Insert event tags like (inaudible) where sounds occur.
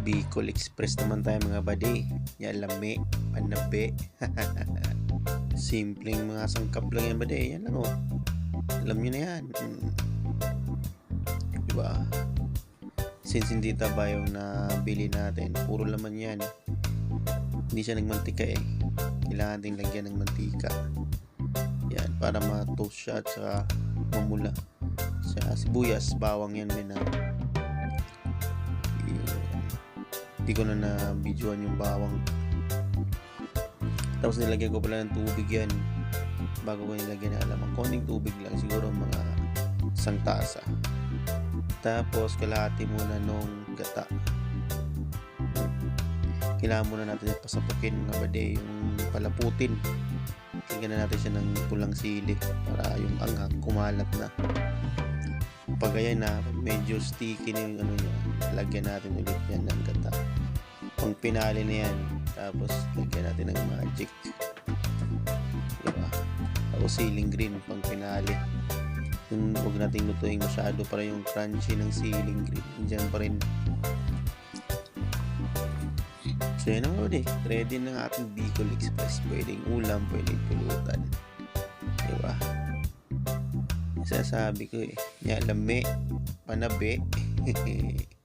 Bicol Express naman tayo mga bade. Yan lami, panabe. (laughs) Simpleng mga sangkap lang yan bade. Yan lang oh. Alam nyo na yan. Mm. Diba? Since hindi taba yung nabili natin, puro laman yan. Hindi siya nagmantika eh. Kailangan natin lagyan ng mantika. Yan, para ma-toast siya at saka mamula. Sa sibuyas, bawang yan may na. Hindi ko na na-videoan yung bawang. Tapos nilagyan ko pala ng tubig yan. Bago ko nilagyan na alam. Konting tubig lang. Siguro mga isang tasa. Tapos kalahati muna nung gata. Kailangan muna natin pasapukin mga bade yung palaputin. Lagyan na natin siya ng pulang sili para yung anghang kumalat na. Pag ayan na, medyo sticky na yung ano niya, lagyan natin ulit yan ng gata. Pang pinali na yan, tapos lagyan natin ng magic. Diba? Tapos ceiling green pang pinali. Yung huwag nating lutuin masyado para yung crunchy ng ceiling green. Diyan pa rin. So yun ang. Ready na ang ating Bicol Express. Pwedeng ulam, pwedeng pulutan. Sasabi ko eh. Yan, lami, panabe. (laughs)